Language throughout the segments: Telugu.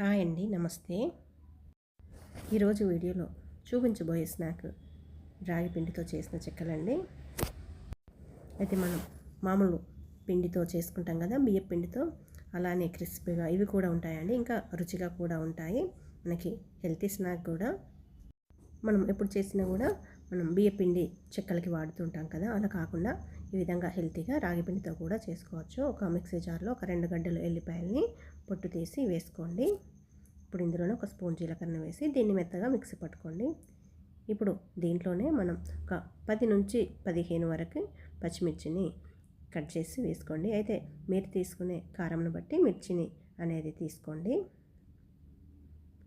హాయ్ అండి నమస్తే. ఈరోజు వీడియోలో చూపించబోయే స్నాక్ రాగి పిండితో చేసిన చెక్కలండి. అయితే మనం మామూలు పిండితో చేసుకుంటాం కదా బియ్య పిండితో అలానే క్రిస్పీగా ఇవి కూడా ఉంటాయండి ఇంకా రుచిగా కూడా ఉంటాయి. మనకి హెల్తీ స్నాక్ కూడా. మనం ఎప్పుడు చేసినా కూడా మనం బియ్య పిండి చెక్కలకి వాడుతుంటాం కదా అలా కాకుండా ఈ విధంగా హెల్తీగా రాగి పిండితో కూడా చేసుకోవచ్చు. ఒక మిక్సీ జార్లో ఒక రెండు గడ్డలు ఎల్లిపాయల్ని పొట్టు తీసి వేసుకోండి. ఇప్పుడు ఇందులోనే ఒక స్పూన్ జీలకర్ర వేసి దీన్ని మెత్తగా మిక్సీ పట్టుకోండి. ఇప్పుడు దీంట్లోనే మనం ఒక పది నుంచి పదిహేను వరకు పచ్చిమిర్చిని కట్ చేసి వేసుకోండి. అయితే మీరు తీసుకునే కారంను బట్టి మిర్చిని అనేది తీసుకోండి.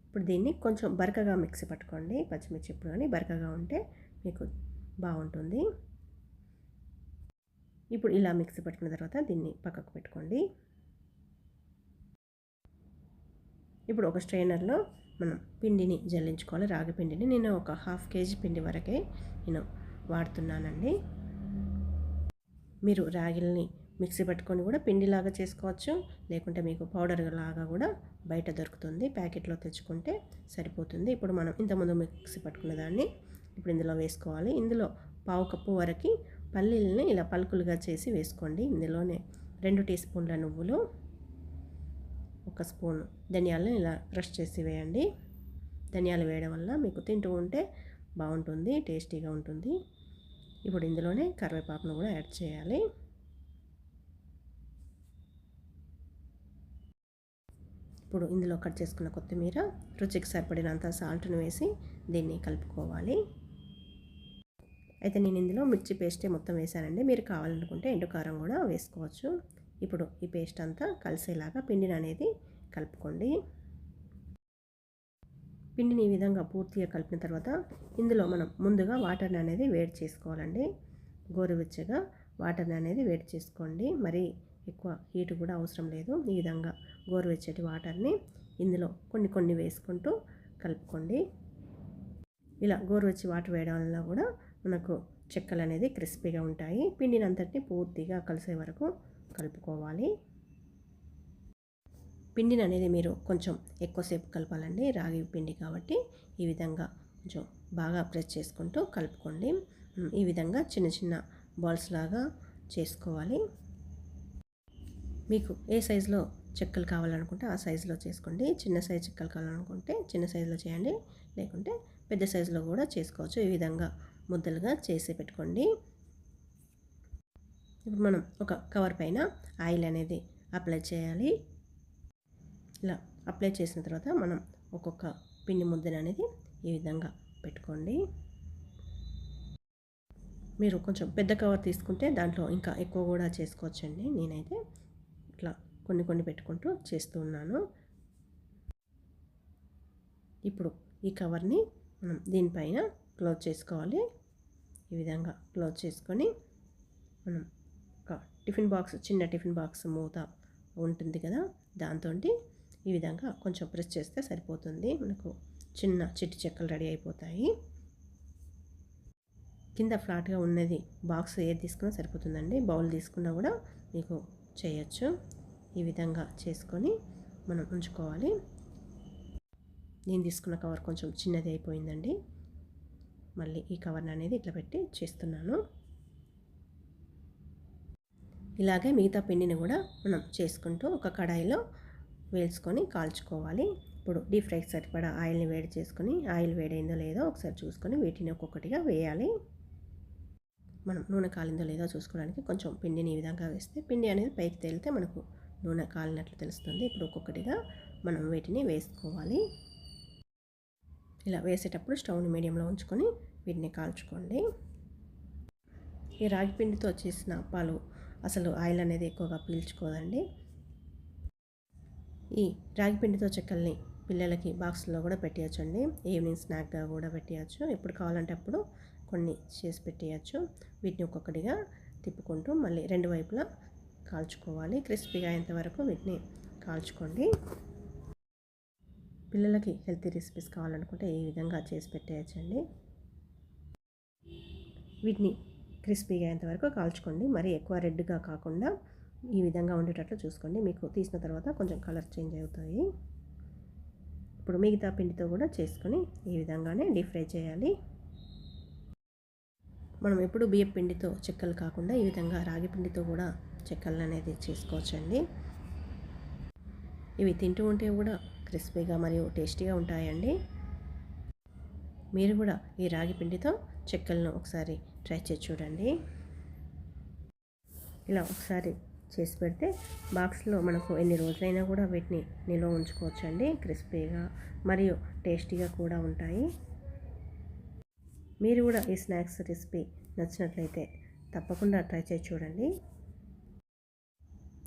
ఇప్పుడు దీన్ని కొంచెం బరకగా మిక్సీ పట్టుకోండి. పచ్చిమిర్చి ఇప్పుడు కానీ బరకగా ఉంటే మీకు బాగుంటుంది. ఇప్పుడు ఇలా మిక్సీ పట్టుకున్న తర్వాత దీన్ని పక్కకు పెట్టుకోండి. ఇప్పుడు ఒక స్ట్రైనర్లో మనం పిండిని జల్లించుకోవాలి. రాగి పిండిని నేను ఒక హాఫ్ కేజీ పిండి వరకే నేను వాడుతున్నానండి. మీరు రాగిల్ని మిక్సీ పట్టుకొని కూడా పిండిలాగా చేసుకోవచ్చు. లేకుంటే మీకు పౌడర్ లాగా కూడా బయట దొరుకుతుంది. ప్యాకెట్లో తెచ్చుకుంటే సరిపోతుంది. ఇప్పుడు మనం ఇంతకుముందు మిక్సీ పట్టుకున్న దాన్ని ఇప్పుడు ఇందులో వేసుకోవాలి. ఇందులో పావు కప్పు వరకు పల్లీలని ఇలా పలుకులుగా చేసి వేసుకోండి. ఇందులోనే రెండు టీ స్పూన్ల నువ్వులు ఒక స్పూన్ ధనియాలను ఇలా క్రష్ చేసి వేయండి. ధనియాలు వేయడం వల్ల మీకు తింటూ ఉంటే బాగుంటుంది టేస్టీగా ఉంటుంది. ఇప్పుడు ఇందులోనే కరివేపాకును కూడా యాడ్ చేయాలి. ఇప్పుడు ఇందులో కట్ చేసుకున్న కొత్తిమీర రుచికి సరిపడినంత సాల్ట్ను వేసి దీన్ని కలుపుకోవాలి. అయితే నేను ఇందులో మిర్చి పేస్టే మొత్తం వేసానండి మీరు కావాలనుకుంటే ఎండుకారం కూడా వేసుకోవచ్చు. ఇప్పుడు ఈ పేస్ట్ అంతా కలిసేలాగా పిండిని అనేది కలుపుకోండి. పిండిని ఈ విధంగా పూర్తిగా కలిపిన తర్వాత ఇందులో మనం ముందుగా వాటర్ని అనేది వేడి చేసుకోవాలండి. గోరువెచ్చగా వాటర్ని అనేది వేడి చేసుకోండి. మరి ఎక్కువ హీట్ కూడా అవసరం లేదు. ఈ విధంగా గోరువెచ్చటి వాటర్ని ఇందులో కొన్ని కొన్ని వేసుకుంటూ కలుపుకోండి. ఇలా గోరువెచ్చి వాటర్ వేయడం వల్ల కూడా మనకు చెక్కలు అనేది క్రిస్పీగా ఉంటాయి. పిండిని అంతటిని పూర్తిగా కలిసే వరకు కలుపుకోవాలి. పిండిని అనేది మీరు కొంచెం ఎక్కువసేపు కలపాలండి. రాగి పిండి కాబట్టి ఈ విధంగా కొంచెం బాగా ప్రెస్ చేసుకుంటూ కలుపుకోండి. ఈ విధంగా చిన్న చిన్న బాల్స్ లాగా చేసుకోవాలి. మీకు ఏ సైజులో చెక్కలు కావాలనుకుంటే ఆ సైజులో చేసుకోండి. చిన్న సైజు చెక్కలు కావాలనుకుంటే చిన్న సైజులో చేయండి. లేకుంటే పెద్ద సైజులో కూడా చేసుకోవచ్చు. ఈ విధంగా ముద్దలుగా చేసి పెట్టుకోండి. ఇప్పుడు మనం ఒక కవర్ పైన ఆయిల్ అనేది అప్లై చేయాలి. ఇలా అప్లై చేసిన తర్వాత మనం ఒక్కొక్క పిండి ముద్దను అనేది ఈ విధంగా పెట్టుకోండి. మీరు కొంచెం పెద్ద కవర్ తీసుకుంటే దాంట్లో ఇంకా ఎక్కువ కూడా చేసుకోవచ్చండి. నేనైతే ఇట్లా కొన్ని కొన్ని పెట్టుకుంటూ చేస్తూ ఉన్నాను. ఇప్పుడు ఈ కవర్ని మనం దీనిపైన క్లోజ్ చేసుకోవాలి. ఈ విధంగా క్లోజ్ చేసుకొని మనం టిఫిన్ బాక్స్ చిన్న టిఫిన్ బాక్స్ మూత ఉంటుంది కదా దాంతో ఈ విధంగా కొంచెం ప్రెస్ చేస్తే సరిపోతుంది. మనకు చిన్న చిట్టి చెక్కలు రెడీ అయిపోతాయి. కింద ఫ్లాట్గా ఉన్నది బాక్స్ ఏది తీసుకున్నా సరిపోతుందండి. బౌల్ తీసుకున్నా కూడా మీకు చేయొచ్చు. ఈ విధంగా చేసుకొని మనం ఉంచుకోవాలి. నేను తీసుకున్న కవర్ కొంచెం చిన్నది అయిపోయిందండి. మళ్ళీ ఈ కవర్ని అనేది ఇట్లా పెట్టి చేస్తున్నాను. ఇలాగే మిగతా పిండిని కూడా మనం చేసుకుంటూ ఒక కడాయిలో వేసుకొని కాల్చుకోవాలి. ఇప్పుడు డీప్ ఫ్రైకి సరిపడా ఆయిల్ని వేడి చేసుకొని ఆయిల్ వేడైందో లేదో ఒకసారి చూసుకొని వీటిని ఒక్కొక్కటిగా వేయాలి. మనం నూనె కాలిందో లేదో చూసుకోవడానికి కొంచెం పిండిని ఈ విధంగా వేస్తే పిండి అనేది పైకి తేలితే మనకు నూనె కాలినట్లు తెలుస్తుంది. ఇప్పుడు ఒక్కొక్కటిగా మనం వీటిని వేసుకోవాలి. ఇలా వేసేటప్పుడు స్టవ్ని మీడియంలో ఉంచుకొని వీటిని కాల్చుకోండి. ఈ రాగి పిండితో చేసిన పాలు అసలు ఆయిల్ అనేది ఎక్కువగా పీల్చుకోదండి. ఈ రాగి పిండితో చెక్కల్ని పిల్లలకి బాక్స్లో కూడా పెట్టేయచ్చండి. ఈవినింగ్ స్నాక్గా కూడా పెట్టేయచ్చు. ఎప్పుడు కావాలంటే అప్పుడు కొన్ని చేసి పెట్టేయచ్చు. వీటిని ఒక్కొక్కటిగా తిప్పుకుంటూ మళ్ళీ రెండు వైపులా కాల్చుకోవాలి. క్రిస్పీగా అయ్యేంత వరకు వీటిని కాల్చుకోండి. పిల్లలకి హెల్తీ రెసిపీస్ కావాలనుకుంటే ఈ విధంగా చేసి పెట్టేయచ్చండి. వీటిని క్రిస్పీగా అయ్యేంతవరకు కాల్చుకోండి. మరి ఎక్కువ రెడ్గా కాకుండా ఈ విధంగా ఉండేటట్లు చూసుకోండి. మీకు తీసిన తర్వాత కొంచెం కలర్ చేంజ్ అవుతాయి. ఇప్పుడు మిగతా పిండితో కూడా చేసుకొని ఈ విధంగానే డీప్ ఫ్రై చేయాలి. మనం ఎప్పుడు బియ్యం పిండితో చెక్కలు కాకుండా ఈ విధంగా రాగి పిండితో కూడా చెక్కలు అనేది చేసుకోవచ్చండి. ఇవి తింటూ ఉంటే కూడా క్రిస్పీగా మరియు టేస్టీగా ఉంటాయండి. మీరు కూడా ఈ రాగి పిండితో చెక్కలను ఒకసారి ట్రై చేసి చూడండి. ఇలా ఒకసారి చేసి పెడితే బాక్స్లో మనకు ఎన్ని రోజులైనా కూడా వీటిని నిల్వ ఉంచుకోవచ్చండి. క్రిస్పీగా మరియు టేస్టీగా కూడా ఉంటాయి. మీరు కూడా ఈ స్నాక్స్ రెసిపీ నచ్చినట్లయితే తప్పకుండా ట్రై చేసి చూడండి.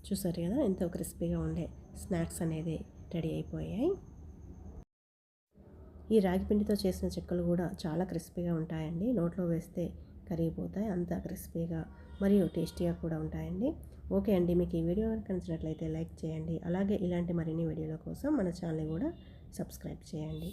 చూసారు కదా ఎంతో క్రిస్పీగా ఉండే స్నాక్స్ అనేది రెడీ అయిపోయాయి. ఈ రాగి పిండితో చేసిన చెక్కలు కూడా చాలా క్రిస్పీగా ఉంటాయండి. నోట్లో వేస్తే కరిగిపోతాయి అంత క్రిస్పీగా మరియు టేస్టీగా కూడా ఉంటాయండి. ఓకే అండి మీకు ఈ వీడియో కనుక నచ్చినట్లయితే లైక్ చేయండి. అలాగే ఇలాంటి మరిన్ని వీడియోల కోసం మన ఛానల్ కూడా సబ్స్క్రైబ్ చేయండి.